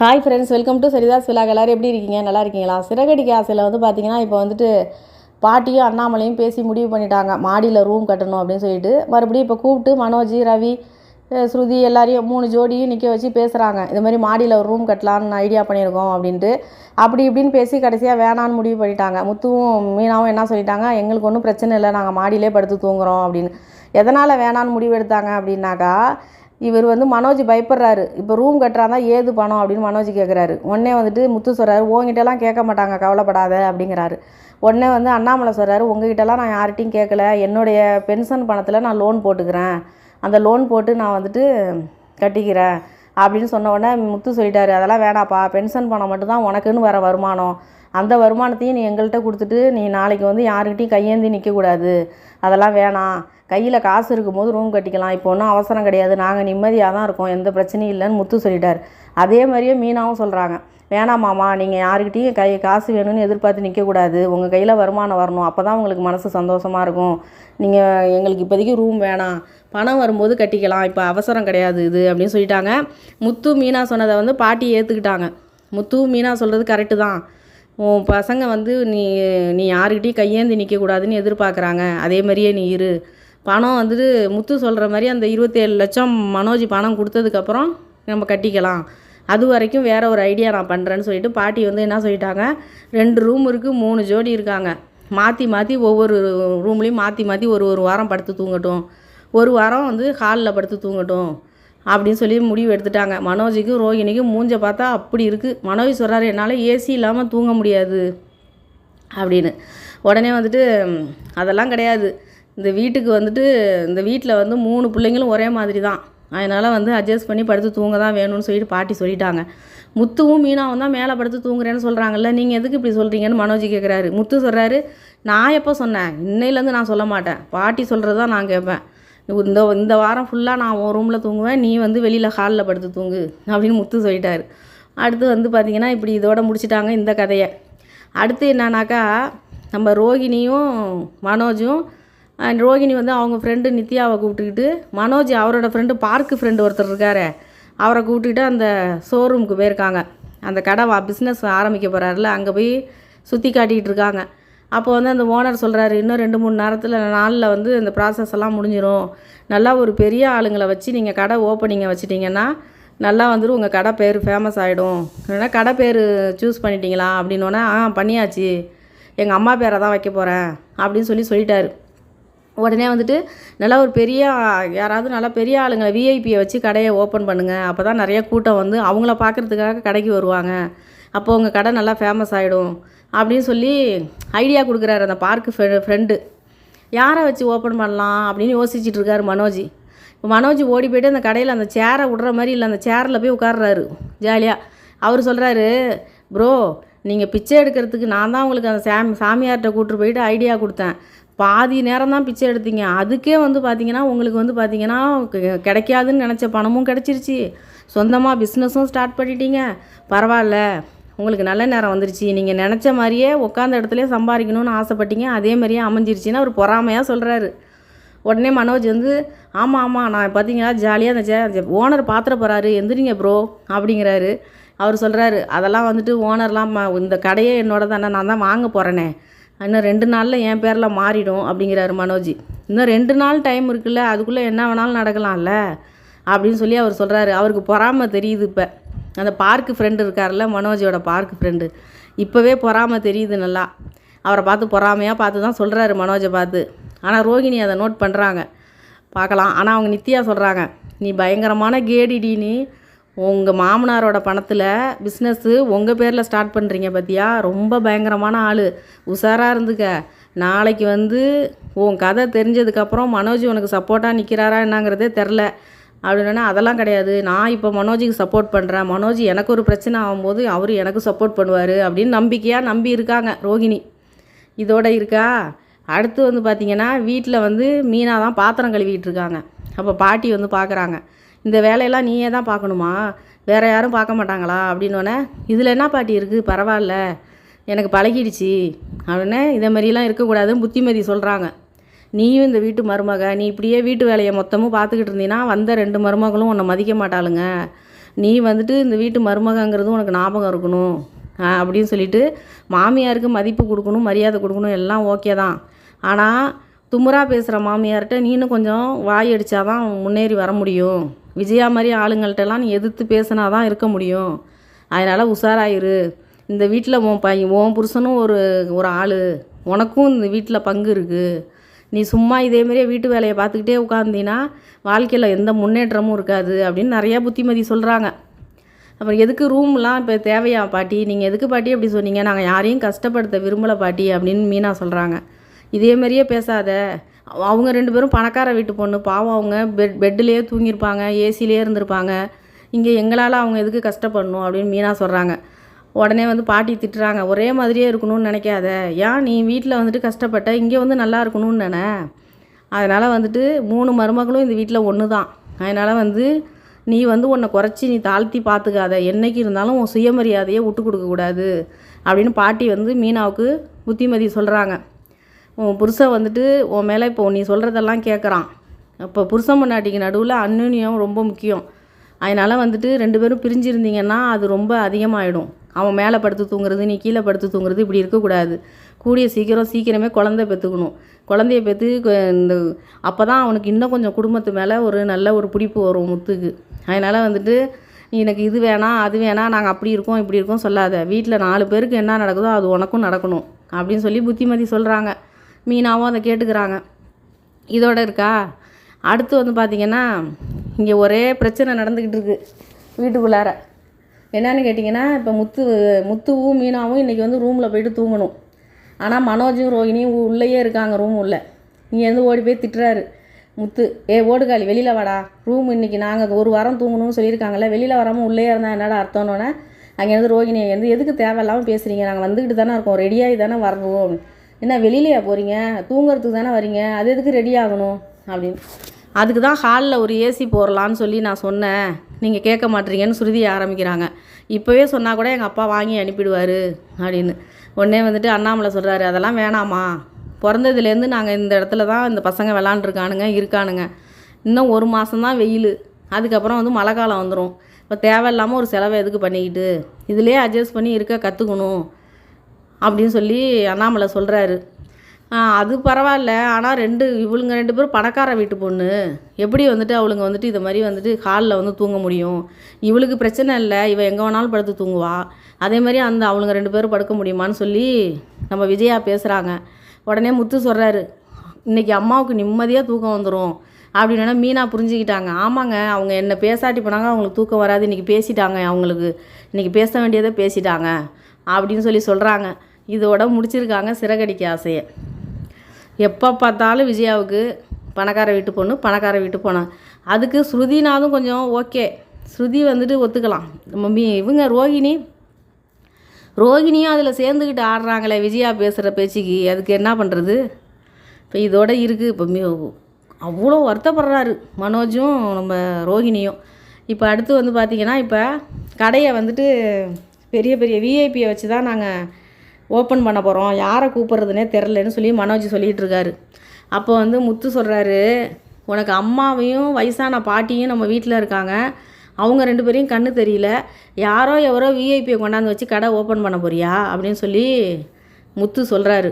Hi friends welcome to சரிதாஸ் vlog எல்லோரும் எப்படி இருக்கீங்க? நல்லா இருக்கீங்களா? சிறகடிக்க ஆசையில் வந்து பார்த்தீங்கன்னா இப்போ வந்துட்டு பாட்டியும் அண்ணாமலையும் பேசி முடிவு பண்ணிட்டாங்க. மாடியில் ரூம் கட்டணும் அப்படின்னு சொல்லிட்டு. மறுபடியும் இப்போ கூப்பிட்டு மனோஜ் ரவி ஸ்ருதி எல்லாரையும் மூணு ஜோடியும் நிற்க வச்சு பேசுகிறாங்க இது மாதிரி மாடியில் ஒரு ரூம் கட்டலான்னு ஐடியா பண்ணியிருக்கோம் அப்படின்ட்டு. அப்படி இப்படின்னு பேசி கடைசியாக வேணான்னு முடிவு பண்ணிட்டாங்க. முத்துவும் மீனாவும் என்ன சொல்லிட்டாங்க? எங்களுக்கு ஒன்றும் பிரச்சனை இல்லை. நாங்கள் மாடியிலே படுத்து தூங்குறோம் அப்படின்னு. எதனால் வேணான்னு முடிவு எடுத்தாங்க அப்படின்னாக்கா இவர் வந்து மனோஜ் பயப்படுறாரு. இப்போ ரூம் கட்டுறாந்தா ஏது பணம் அப்படின்னு மனோஜ் கேட்குறாரு உடனே வந்துட்டு முத்து சொல்கிறாரு உங்ககிட்டலாம் கேட்க மாட்டாங்க கவலைப்படாத அப்படிங்கிறாரு. உடனே வந்து அண்ணாமலை சொல்கிறாரு உங்ககிட்டலாம் நான் யார்கிட்டையும் கேட்கல என்னுடைய பென்ஷன் பணத்தில் நான் லோன் போட்டுக்கிறேன். அந்த லோன் போட்டு நான் வந்துட்டு கட்டிக்கிறேன். அப்படின்னு சொன்ன உடனே முத்து சொல்லிட்டாரு அதெல்லாம் வேணாப்பா. பென்ஷன் பணம் மட்டும்தான் உனக்குன்னு வர வருமானம். அந்த வருமானத்தையும் நீ எங்கள்கிட்ட கொடுத்துட்டு நீ நாளைக்கு வந்து யாருக்கிட்டையும் கையேந்தி நிற்கக்கூடாது அதெல்லாம் வேணாம். கையில் காசு இருக்கும்போது ரூம் கட்டிக்கலாம். இப்போ ஒன்றும் அவசரம் கிடையாது. நாங்கள் நிம்மதியாக தான் இருக்கோம். எந்த பிரச்சனையும் இல்லைன்னு முத்து சொல்லிட்டார். அதே மாதிரியே மீனாவும் சொல்கிறாங்க வேணாம் மாமா. நீங்கள் யாருக்கிட்டையும் கை காசு வேணும்னு எதிர்பார்த்து நிற்கக்கூடாது உங்கள் கையில் வருமானம் வரணும். அப்போ தான் உங்களுக்கு மனசு சந்தோஷமாக இருக்கும். நீங்கள் எங்களுக்கு இப்போதைக்கு ரூம் வேணாம். பணம் வரும்போது கட்டிக்கலாம். இப்போ அவசரம் கிடையாது இது அப்படின்னு சொல்லிட்டாங்க. முத்து மீனா சொன்னதை வந்து பாட்டி ஏற்றுக்கிட்டாங்க முத்து மீனா சொல்கிறது கரெக்டு தான். உன் பசங்க வந்து நீ நீ யாருக்கிட்டையும் கையேந்தி நிற்கக்கூடாதுன்னு எதிர்பார்க்குறாங்க. அதே மாதிரியே நீ இரு. பணம் வந்துட்டு முத்து சொல்கிற மாதிரி அந்த இருபத்தேழு லட்சம் மனோஜ் பணம் கொடுத்ததுக்கப்புறம் நம்ம கட்டிக்கலாம். அது வரைக்கும் வேறு ஒரு ஐடியா நான் பண்ணுறேன்னு சொல்லிட்டு பாட்டி வந்து என்ன சொல்லிட்டாங்க? ரெண்டு ரூம் இருக்குது மூணு ஜோடி இருக்காங்க. மாற்றி மாற்றி ஒவ்வொரு ரூம்லேயும் மாற்றி மாற்றி ஒரு ஒரு வாரம் படுத்து தூங்கட்டும். ஒரு வாரம் வந்து ஹாலில் படுத்து தூங்கட்டும். அப்படின்னு சொல்லி முடிவு எடுத்துட்டாங்க. மனோஜுக்கும் ரோகிணிக்கும் மூஞ்ச பார்த்தா அப்படி இருக்குது மனோஜ் சொல்கிறாரு என்னால் ஏசி இல்லாமல் தூங்க முடியாது. அப்படின்னு. உடனே வந்துட்டு அதெல்லாம் கிடையாது. இந்த வீட்டுக்கு வந்துட்டு இந்த வீட்டில் வந்து மூணு பிள்ளைங்களும் ஒரே மாதிரி தான். அதனால் வந்து அட்ஜஸ்ட் பண்ணி படுத்து தூங்க தான் வேணும்னு சொல்லிட்டு பாட்டி சொல்லிட்டாங்க. முத்துவும் மீனாவும் தான் மேலே படுத்து தூங்குறேன்னு சொல்கிறாங்கல்ல நீங்கள் எதுக்கு இப்படி சொல்கிறீங்கன்னு மனோஜ் கேட்குறாரு முத்து சொல்கிறாரு நான் எப்போ சொன்னேன்? இன்னையிலேருந்து நான் சொல்ல மாட்டேன். பாட்டி சொல்கிறது தான் நான் கேட்பேன் இந்த இந்த வாரம் ஃபுல்லாக நான் உன் ரூமில் தூங்குவேன் நீ வந்து வெளியில் ஹாலில் படுத்து தூங்கு அப்படின்னு முத்து சொல்லிட்டாரு. அடுத்து வந்து பார்த்திங்கன்னா இப்படி இதோட முடிச்சிட்டாங்க இந்த கதையை. அடுத்து என்னன்னாக்கா நம்ம ரோகிணியும் மனோஜும் ரோகிணி வந்து அவங்க ஃப்ரெண்டு நித்யாவை கூப்பிட்டுக்கிட்டு மனோஜ் அவரோட ஃப்ரெண்டு பார்க்கு ஃப்ரெண்டு ஒருத்தர் இருக்கார். அவரை கூப்பிட்டுக்கிட்டு அந்த ஷோரூமுக்கு போயிருக்காங்க. அந்த கடை வா பிஸ்னஸ் ஆரம்பிக்க போகிறாருல அங்கே போய் சுற்றி காட்டிகிட்டு இருக்காங்க. அப்போ வந்து அந்த ஓனர் சொல்கிறாரு இன்னும் ரெண்டு மூணு நேரத்தில் நாளில் வந்து இந்த ப்ராசஸ் எல்லாம் முடிஞ்சிடும் நல்லா ஒரு பெரிய ஆளுங்களை வச்சு நீங்கள் கடை ஓப்பனிங்கை வச்சிட்டிங்கன்னா நல்லா வந்துட்டு உங்கள் கடை பேர் ஃபேமஸ் ஆகிடும் இல்லைன்னா கடை பேர் சூஸ் பண்ணிட்டீங்களா? அப்படின்னோடனே ஆ பண்ணியாச்சு. எங்கள் அம்மா பேரை தான் வைக்க போகிறேன் அப்படின்னு சொல்லி சொல்லிட்டாரு. உடனே வந்துட்டு நல்லா ஒரு பெரிய யாராவது நல்லா பெரிய ஆளுங்களை விஐபியை வச்சு கடையை ஓப்பன் பண்ணுங்கள் அப்போ தான் நிறைய கூட்டம் வந்து அவங்கள பார்க்குறதுக்காக கடைக்கு வருவாங்க. அப்போ உங்கள் கடை நல்லா ஃபேமஸ் ஆகிடும் அப்படின்னு சொல்லி ஐடியா கொடுக்குறாரு அந்த பார்க்கு ஃப்ரெண்டு யாரை வச்சு ஓப்பன் பண்ணலாம் அப்படின்னு யோசிச்சுட்டு இருக்காரு மனோஜ். இப்போ மனோஜ் ஓடி போயிட்டு அந்த கடையில் அந்த சேரை விடுற மாதிரி இல்லை அந்த சேரில் போய் உட்காடுறாரு ஜாலியாக அவர் சொல்கிறாரு ப்ரோ நீங்கள் பிச்சை எடுக்கிறதுக்கு நான் தான் உங்களுக்கு அந்த சாமி சாமியார்கிட்ட கூட்டிட்டு போயிட்டு ஐடியா கொடுத்தேன். பாதி நேரம் தான் பிச்சை எடுத்தீங்க. அதுக்கே வந்து பார்த்தீங்கன்னா உங்களுக்கு வந்து பார்த்தீங்கன்னா கிடைக்காதுன்னு நினச்ச பணமும் கிடச்சிருச்சு. சொந்தமாக பிஸ்னஸும் ஸ்டார்ட் பண்ணிட்டீங்க. பரவாயில்ல. உங்களுக்கு நல்ல நேரம் வந்துருச்சு. நீங்கள் நினச்ச மாதிரியே உட்காந்த இடத்துல சம்பாதிக்கணும்னு ஆசைப்பட்டீங்க. அதே மாதிரியே அமைஞ்சிருச்சுன்னா அவர் பொறாமையாக சொல்கிறாரு உடனே மனோஜ் வந்து ஆமாம் ஆமாம் நான் பார்த்தீங்களா ஜாலியாக அந்த ஓனர் பாத்திர போகிறாரு எந்திரிங்க ப்ரோ அப்படிங்கிறாரு. அவர் சொல்கிறாரு அதெல்லாம் வந்துட்டு ஓனர்லாம் இந்த கடையே என்னோட தானே நான் தான் வாங்க போகிறேனே இன்னும் ரெண்டு நாளில் என் பேரில் மாறிடும் அப்படிங்கிறாரு மனோஜ். இன்னும் ரெண்டு நாள் டைம் இருக்குல்ல அதுக்குள்ளே என்ன வேணாலும் நடக்கலாம்ல? அப்படின்னு சொல்லி அவர் சொல்கிறாரு அவருக்கு பொறாமை தெரியுது இப்போ. அந்த பார்க்கு ஃப்ரெண்டு இருக்கார்ல மனோஜோட பார்க்கு ஃப்ரெண்டு இப்போவே பொறாமை தெரியுது நல்லா. அவரை பார்த்து பொறாமையாக பார்த்து தான் சொல்கிறாரு மனோஜை பார்த்து. ஆனால் ரோகிணி அதை நோட் பண்ணுறாங்க பார்க்கலாம். ஆனால் அவங்க நித்யா சொல்கிறாங்க நீ பயங்கரமான கேடிடின்னு உங்கள் மாமனாரோட பணத்தில் பிஸ்னஸ்ஸு உங்கள் பேரில் ஸ்டார்ட் பண்ணுறீங்க பார்த்தியா ரொம்ப பயங்கரமான ஆள். உஷாராக இருந்துக்க. நாளைக்கு வந்து உன் கதை தெரிஞ்சதுக்கப்புறம் மனோஜ் உனக்கு சப்போர்ட்டாக நிற்கிறாரா என்னங்கிறதே தெரில அப்படின்னா அதெல்லாம் கிடையாது. நான் இப்போ மனோஜுக்கு சப்போர்ட் பண்ணுறேன் மனோஜ் எனக்கு ஒரு பிரச்சனை ஆகும்போது அவர் எனக்கு சப்போர்ட் பண்ணுவார் அப்படின்னு நம்பிக்கையாக நம்பி இருக்காங்க ரோகிணி இதோட இருக்கா? அடுத்து வந்து பார்த்திங்கன்னா வீட்டில் வந்து மீனா தான் பாத்திரம் கழுவிட்டு இருக்காங்க. அப்போ பாட்டி வந்து பார்க்குறாங்க இந்த வேலையெல்லாம் நீயே தான் பார்க்கணுமா வேறு யாரும் பார்க்க மாட்டாங்களா? அப்படின்னோடனே இதில் என்ன பாட்டி இருக்குது பரவாயில்ல. எனக்கு பழகிடுச்சு. அப்படின்னு இதே மாதிரிலாம் இருக்கக்கூடாதுன்னு புத்திமதி சொல்கிறாங்க நீயும் இந்த வீட்டு மருமக நீ இப்படியே வீட்டு வேலையை மொத்தமும் பார்த்துக்கிட்டு இருந்தீன்னா வந்த ரெண்டு மருமகளும் உன்னை மதிக்க மாட்டாளுங்க. நீ வந்துட்டு இந்த வீட்டு மருமகங்கிறது உனக்கு ஞாபகம் இருக்கணும் அப்படின்னு சொல்லிட்டு மாமியாருக்கு மதிப்பு கொடுக்கணும் மரியாதை கொடுக்கணும் எல்லாம் ஓகே தான். ஆனால் துமுறா பேசுகிற மாமியார்கிட்ட நீனும் கொஞ்சம் வாய் அடித்தா தான் முன்னேறி வர முடியும். விஜயா மாதிரி ஆளுங்கள்ட்டெல்லாம் நீ எதிர்த்து பேசினா தான் இருக்க முடியும். அதனால் உஷாராயிரு. இந்த வீட்டில் உன் பையன் உன் புருஷனும் ஒரு ஒரு ஆள். உனக்கும் இந்த வீட்டில் பங்கு இருக்குது நீ சும்மா இதே மாதிரியே வீட்டு வேலையை பார்த்துக்கிட்டே உட்காந்தீன்னா வாழ்க்கையில் எந்த முன்னேற்றமும் இருக்காது அப்படின்னு நிறையா புத்திமதி சொல்கிறாங்க அப்புறம் எதுக்கு ரூம்லாம் இப்போ தேவையா பாட்டி? நீங்கள் எதுக்கு பாட்டி அப்படி சொன்னீங்க? நாங்கள் யாரையும் கஷ்டப்படுத்த விரும்பலை பாட்டி அப்படின்னு மீனா சொல்கிறாங்க இதே மாதிரியே பேசாத. அவங்க ரெண்டு பேரும் பணக்கார வீட்டு பொண்ணு. பாவம் அவங்க பெட் பெட்டிலேயே தூங்கியிருப்பாங்க ஏசிலேயே இருந்திருப்பாங்க. இங்கே எங்களால் அவங்க எதுக்கு கஷ்டப்படணும் அப்படின்னு மீனா சொல்கிறாங்க உடனே வந்து பாட்டி திட்டுறாங்க ஒரே மாதிரியே இருக்கணும்னு நினைக்காத. ஏன் நீ வீட்டில் வந்துட்டு கஷ்டப்பட்ட? இங்கே வந்து நல்லா இருக்கணும்னு நினை. அதனால் வந்துட்டு மூணு மருமகளும் இந்த வீட்டில் ஒன்று தான் அதனால் வந்து நீ வந்து உன்னை குறைச்சி நீ தாழ்த்தி பார்த்துக்காத என்றைக்கு இருந்தாலும் உன் சுயமரியாதையை விட்டு கொடுக்கக்கூடாது அப்படின்னு பாட்டி வந்து மீனாவுக்கு புத்திமதி சொல்கிறாங்க உன் புருஷன் வந்துட்டு உன் மேலே இப்போ நீ சொல்கிறதெல்லாம் கேட்குறான் அப்போ புருஷன் பொண்டாட்டிக்கு நடுவில் அந்யுன்யம் ரொம்ப முக்கியம். அதனால் வந்துட்டு ரெண்டு பேரும் பிரிஞ்சிருந்தீங்கன்னா அது ரொம்ப அதிகமாகிடும் அவன் மேலே படுத்து தூங்குறது நீ கீழே படுத்து தூங்குறது இப்படி இருக்கக்கூடாது. கூடிய சீக்கிரம் சீக்கிரமே குழந்தை பெற்றுக்கணும் குழந்தைய பெற்று இந்த அப்போ தான் அவனுக்கு இன்னும் கொஞ்சம் குடும்பத்து மேலே ஒரு நல்ல ஒரு பிடிப்பு வரும் முத்துக்கு. அதனால் வந்துட்டு நீ எனக்கு இது வேணாம் அது வேணாம் நாங்கள் அப்படி இருக்கோம் இப்படி இருக்கோம் சொல்லாத. வீட்டில் நாலு பேருக்கு என்ன நடக்குதோ அது உனக்கும் நடக்கணும். அப்படின்னு சொல்லி புத்திமதி சொல்கிறாங்க மீனாவும் அதை கேட்டுக்கிறாங்க. இதோட இருக்கா? அடுத்து வந்து பார்த்திங்கன்னா இங்கே ஒரே பிரச்சனை நடந்துக்கிட்டு இருக்குது வீட்டுக்குள்ளார. என்னென்னு கேட்டிங்கன்னா இப்போ முத்து முத்துவும் மீனாவும் இன்றைக்கி வந்து ரூமில் போயிட்டு தூங்கணும். ஆனால் மனோஜும் ரோஹினியும் உ- உள்ளேயே இருக்காங்க ரூம் உள்ள. இங்கேருந்து ஓடி போய் திட்டுறாரு. முத்து ஏ ஓடுகாலி வெளியில் வாடா. ரூம் இன்றைக்கி நாங்கள் ஒரு வாரம் தூங்கணும்னு சொல்லியிருக்காங்கல்ல வெளியில் வராமல் உள்ளே இருந்தால் என்னடா அர்த்தம்னோடனே அங்கேருந்து ரோகிணி வந்து எதுக்கு தேவையில்லாமல் பேசுகிறீங்க நாங்கள் வந்துக்கிட்டு தானே இருக்கோம். ரெடியாகி தானே வரணும். என்ன வெளியிலையா போகிறீங்க தூங்குறதுக்கு தானே வரீங்க? அது எதுக்கு ரெடி ஆகணும்? அப்படின்னு. அதுக்கு தான் ஹாலில் ஒரு ஏசி போடலான்னு சொல்லி நான் சொன்னேன். நீங்கள் கேட்க மாட்டீங்கன்னு சுருதி ஆரம்பிக்கிறாங்க. இப்போவே சொன்னால் கூட எங்கள் அப்பா வாங்கி அனுப்பிடுவார் அப்படின்னு. உடனே வந்துட்டு அண்ணாமலை சொல்கிறாரு அதெல்லாம் வேணாமா பிறந்ததுலேருந்து நாங்கள் இந்த இடத்துல தான் இந்த பசங்க விளாண்டுருக்கானுங்க இருக்கானுங்க. இன்னும் ஒரு மாதம்தான் வெயில். அதுக்கப்புறம் வந்து மழை காலம் வந்துடும் இப்போ தேவையில்லாமல் ஒரு செலவை எதுக்கு பண்ணிக்கிட்டு? இதுலேயே அட்ஜஸ்ட் பண்ணி இருக்க கற்றுக்கணும் அப்படின்னு சொல்லி அண்ணாமலை சொல்கிறாரு அது பரவாயில்ல. ஆனால் ரெண்டு இவளுங்க ரெண்டு பேரும் பணக்கார வீட்டு பொண்ணு. எப்படி வந்துட்டு அவளுங்க வந்துட்டு இது மாதிரி வந்துட்டு ஹாலில் வந்து தூங்க முடியும்? இவளுக்கு பிரச்சனை இல்லை. இவள் எங்கே வேணாலும் படுத்து தூங்குவா. அதே மாதிரி அந்த அவளுங்க ரெண்டு பேரும் படுக்க முடியுமான்னு சொல்லி நம்ம விஜயா பேசுகிறாங்க உடனே முத்து சொல்கிறாரு இன்னைக்கு அம்மாவுக்கு நிம்மதியாக தூக்கம் வந்துடும் அப்படின்னா மீனா புரிஞ்சுக்கிட்டாங்க. ஆமாங்க அவங்க என்ன பேசாட்டி போனாங்க அவங்களுக்கு தூக்கம் வராது. இன்றைக்கி பேசிட்டாங்க அவங்களுக்கு. இன்றைக்கி பேச வேண்டியதை பேசிட்டாங்க. அப்படின்னு சொல்லி சொல்கிறாங்க இதோட முடிச்சிருக்காங்க சிறகடிக்க ஆசையை. எப்போ பார்த்தாலும் விஜயாவுக்கு பணக்கார வீட்டு பொண்ணு பணக்கார வீட்டு போனான் அதுக்கு ஸ்ருதினாலும் கொஞ்சம் ஓகே. ஸ்ருதி வந்துட்டு ஒத்துக்கலாம். நம்ம இவங்க ரோகிணி. ரோகிணியும் அதில் சேர்ந்துக்கிட்டு ஆடுறாங்களே விஜயா பேசுகிற பேச்சுக்கு. அதுக்கு என்ன பண்ணுறது இப்போ இதோட இருக்குது இப்போ அவ்வளோ வருத்தப்படுறாரு மனோஜும் நம்ம ரோகிணியும். இப்போ அடுத்து வந்து பார்த்திங்கன்னா இப்போ கடையை வந்துட்டு பெரிய பெரிய விஐபியை வச்சு தான் நாங்கள் ஓப்பன் பண்ண போகிறோம் யாரை கூப்பிட்றதுனே தெரிலன்னு சொல்லி மனோஜ் சொல்லிகிட்டு இருக்காரு அப்போ வந்து முத்து சொல்கிறாரு உனக்கு அம்மாவையும் வயசான பாட்டியும் நம்ம வீட்டில் இருக்காங்க. அவங்க ரெண்டு பேரையும் கண்ணு தெரியல. யாரோ எவரோ விஐபியை கொண்டாந்து வச்சு கடை ஓப்பன் பண்ண போறியா? அப்படின்னு சொல்லி முத்து சொல்கிறாரு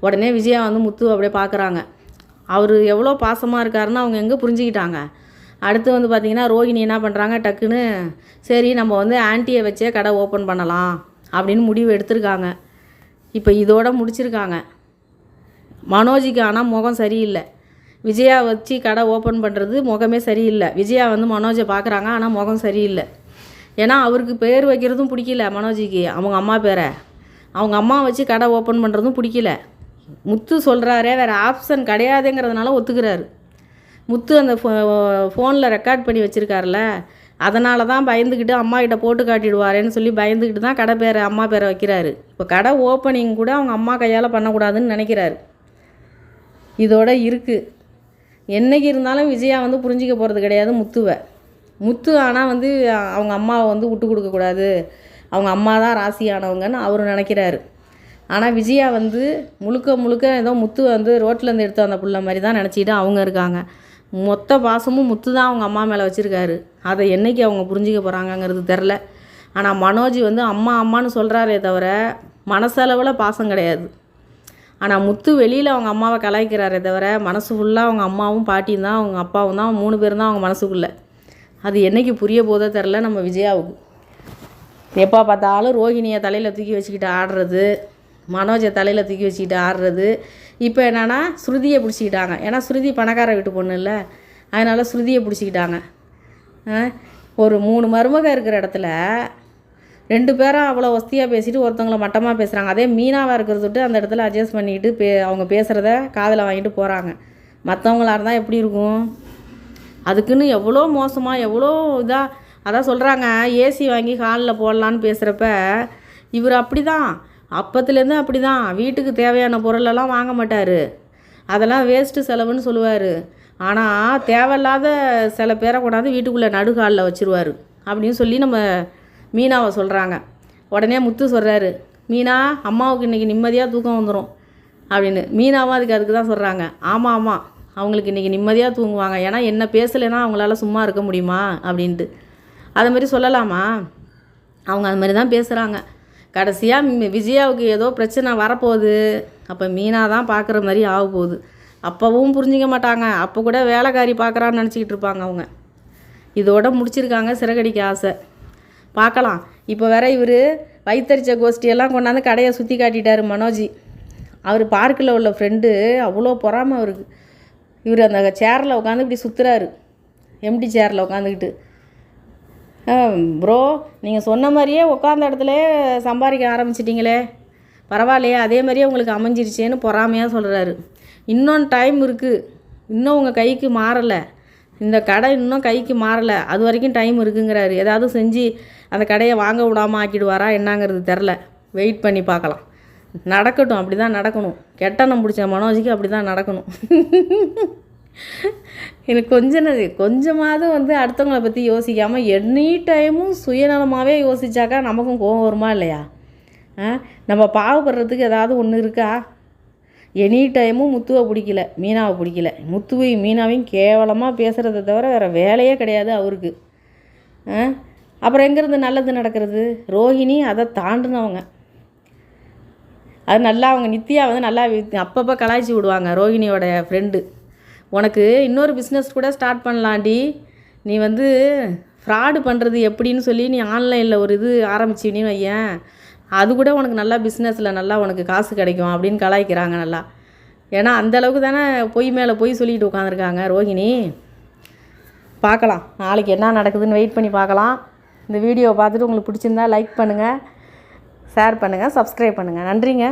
உடனே விஜயா வந்து முத்து அப்படியே பார்க்குறாங்க அவர் எவ்வளோ பாசமாக இருக்காருன்னு அவங்க எங்கே புரிஞ்சுக்கிட்டாங்க. அடுத்து வந்து பார்த்திங்கன்னா ரோஹிணி என்ன பண்ணுறாங்க டக்குன்னு சரி நம்ம வந்து ஆன்ட்டியை வச்சே கடை ஓப்பன் பண்ணலாம். அப்படின்னு முடிவு எடுத்திருக்காங்க. இப்போ இதோட முடிச்சிருக்காங்க. மனோஜிக்கு ஆனால் முகம் சரியில்லை. விஜயா வச்சு கடை ஓப்பன் பண்ணுறது முகமே சரியில்லை. விஜயா வந்து மனோஜை பார்க்குறாங்க ஆனால் முகம் சரியில்லை. ஏன்னா அவருக்கு பேர் வைக்கிறதும் பிடிக்கல மனோஜிக்கு அவங்க அம்மா பேரை. அவங்க அம்மா வச்சு கடை ஓப்பன் பண்ணுறதும் பிடிக்கல. முத்து சொல்கிறாரே வேறு ஆப்ஷன் கிடையாதுங்கிறதுனால ஒத்துக்கிறாரு. முத்து அந்த ஃபோ ஃபோனில் ரெக்கார்ட் பண்ணி வச்சுருக்காருல அதனால தான் பயந்துக்கிட்டு அம்மா கிட்ட போட்டு காட்டிடுவாரேன்னு சொல்லி பயந்துக்கிட்டு தான் கடை பேரை அம்மா பேரை வைக்கிறாரு. இப்போ கடை ஓப்பனிங் கூட அவங்க அம்மா கையால் பண்ணக்கூடாதுன்னு நினைக்கிறாரு. இதோட இருக்குது என்னைக்கு இருந்தாலும் விஜயா வந்து புரிஞ்சிக்க போகிறது கிடையாது முத்துவை. முத்து ஆனால் வந்து அவங்க அம்மாவை வந்து விட்டு கொடுக்கக்கூடாது அவங்க அம்மா தான் ராசியானவங்கன்னு அவர் நினைக்கிறாரு. ஆனால் விஜயா வந்து முழுக்க முழுக்க ஏதோ முத்து வந்து ரோட்லேருந்து எடுத்து வந்த பிள்ளை மாதிரி தான் நினச்சிக்கிட்டு அவங்க இருக்காங்க. மொத்த பாசமும் முத்து தான் அவங்க அம்மா மேலே வச்சுருக்காரு. அதை என்றைக்கு அவங்க புரிஞ்சிக்க போகிறாங்கங்கிறது தெரில ஆனால் மனோஜ் வந்து அம்மா அம்மான்னு சொல்கிறாரே தவிர மனசளவில் பாசம் கிடையாது. ஆனால் முத்து வெளியில் அவங்க அம்மாவை கலாய்க்கிறாரே தவிர மனசு ஃபுல்லாக அவங்க அம்மாவும் பாட்டியும் தான் அவங்க அப்பாவும் தான் மூணு பேரும் தான் அவங்க மனசுக்குள்ளே. அது என்னைக்கு புரிய போதோ தெரில நம்ம விஜயாவுக்கு. எப்போ பார்த்தாலும் ரோஹிணியை தலையில் தூக்கி வச்சுக்கிட்டு ஆடுறது மனோஜை தலையில் தூக்கி வச்சுக்கிட்டு ஆடுறது. இப்போ என்னென்னா ஸ்ருதியை பிடிச்சிக்கிட்டாங்க. ஏன்னா ஸ்ருதி பணக்கார வீட்டு பொண்ணு இல்லை. அதனால் ஸ்ருதியை பிடிச்சிக்கிட்டாங்க. ஒரு மூணு மருமக இருக்கிற இடத்துல ரெண்டு பேரும் அவ்வளோ வஸ்தியாக பேசிட்டு ஒருத்தவங்களை மட்டமாக பேசுகிறாங்க அதே மீனாவாக இருக்கிறத விட்டு அந்த இடத்துல அட்ஜஸ்ட் பண்ணிக்கிட்டு பே அவங்க பேசுகிறத காதில் வாங்கிட்டு போகிறாங்க மற்றவங்களா இருந்தால் எப்படி இருக்கும்? அதுக்குன்னு எவ்வளோ மோசமாக எவ்வளோ இதாக அதான் சொல்கிறாங்க ஏசி வாங்கி ஹாலில் போடலான்னு பேசுகிறப்ப இவர் அப்படி தான் அப்பத்துலேருந்து அப்படி தான் வீட்டுக்கு தேவையான பொருளெல்லாம் வாங்க மாட்டார். அதெல்லாம் வேஸ்ட்டு செலவுன்னு சொல்லுவார். ஆனால் தேவையில்லாத சில பேரை கொண்டாந்து வீட்டுக்குள்ளே நடுகாலில் வச்சுருவார். அப்படின்னு சொல்லி நம்ம மீனாவை சொல்கிறாங்க உடனே முத்து சொல்கிறாரு மீனா அம்மாவுக்கு இன்றைக்கி நிம்மதியாக தூக்கம் வந்துடும் அப்படின்னு. மீனாவும் அதுக்கு அதுக்கு தான் சொல்கிறாங்க ஆமாம் ஆமாம் அவங்களுக்கு இன்றைக்கி நிம்மதியாக தூங்குவாங்க. ஏன்னா என்ன பேசலைன்னா அவங்களால சும்மா இருக்க முடியுமா? அப்படின்ட்டு. அதை மாதிரி சொல்லலாமா? அவங்க அது மாதிரி தான் பேசுகிறாங்க கடைசியாக விஜயாவுக்கு ஏதோ பிரச்சனை வரப்போகுது. அப்போ மீனா தான் பார்க்குற மாதிரி ஆக போகுது. அப்போவும் புரிஞ்சிக்க மாட்டாங்க. அப்போ கூட வேலைக்காரி பார்க்குறான்னு நினச்சிக்கிட்டு இருப்பாங்க அவங்க. இதோட முடிச்சிருக்காங்க சிறகடிக்க ஆசை. பார்க்கலாம் இப்போ வேற இவர் வைத்தறிச்ச கோஷ்டியெல்லாம் கொண்டாந்து கடையை சுற்றி காட்டிட்டாரு மனோஜி. அவர் பார்க்கில் உள்ள ஃப்ரெண்டு அவ்வளோ பொறாமை அவருக்கு. இவர் அந்த சேரில் உட்காந்து இப்படி சுற்றுறாரு எம்டி சேரில் உட்காந்துக்கிட்டு ப்ரோ நீங்கள் சொன்ன மாதிரியே உட்காந்த இடத்துல சம்பாதிக்க ஆரம்பிச்சிட்டிங்களே. பரவாயில்லையே அதே மாதிரியே உங்களுக்கு அமைஞ்சிருச்சேன்னு பொறாமையாக சொல்கிறாரு இன்னும் டைம் இருக்குது இன்னும் உங்கள் கைக்கு மாறலை. இந்த கடை இன்னும் கைக்கு மாறலை. அது வரைக்கும் டைம் இருக்குங்கிறாரு. ஏதாவது செஞ்சு அந்த கடையை வாங்க விடாமல் ஆக்கிடுவாரா என்னங்கிறது தெரில வெயிட் பண்ணி பார்க்கலாம். நடக்கட்டும் அப்படி தான் நடக்கணும் கெட்டணம் பிடிச்ச மனோஜிக்கு அப்படி தான் நடக்கணும். எனக்கு கொஞ்சம் கொஞ்சமாவது வந்து அடுத்தவங்களை பற்றி யோசிக்காமல் எனி டைமும் சுயநலமாகவே யோசிச்சாக்கா நமக்கும் கோவம் வருமா இல்லையா? ஆ? நம்ம பாவப்படுறதுக்கு ஏதாவது ஒன்று இருக்கா? எனி டைமும் முத்துவை பிடிக்கல மீனாவை பிடிக்கல. முத்துவையும் மீனாவையும் கேவலமாக பேசுகிறத தவிர வேறு வேலையே கிடையாது அவருக்கு. அப்புறம் எங்கேருந்து நல்லது நடக்கிறது? ரோஹிணி அதை தாண்டினவங்க. அது நல்லா அவங்க நித்யா வந்து நல்லா அப்பப்போ கலாய்ச்சி விடுவாங்க ரோஹிணியோட ஃப்ரெண்டு உனக்கு இன்னொரு பிஸ்னஸ் கூட ஸ்டார்ட் பண்ணலாண்டி நீ வந்து ஃப்ராடு பண்ணுறது எப்படின்னு சொல்லி நீ ஆன்லைனில் ஒரு இது ஆரம்பிச்சின்னு வையேன். அது கூட உனக்கு நல்லா பிஸ்னஸில் நல்லா உனக்கு காசு கிடைக்கும் அப்படின்னு கலாய்க்கிறாங்க நல்லா. ஏன்னா அந்த அளவுக்கு தானே பொய் மேலே பொய் சொல்லிட்டு உட்காந்துருக்காங்க ரோஹிணி. பார்க்கலாம். நாளைக்கு என்ன நடக்குதுன்னு வெயிட் பண்ணி பார்க்கலாம். இந்த வீடியோவை பார்த்துட்டு உங்களுக்கு பிடிச்சிருந்தா லைக் பண்ணுங்கள் ஷேர் பண்ணுங்கள் சப்ஸ்கிரைப் பண்ணுங்கள் நன்றிங்க.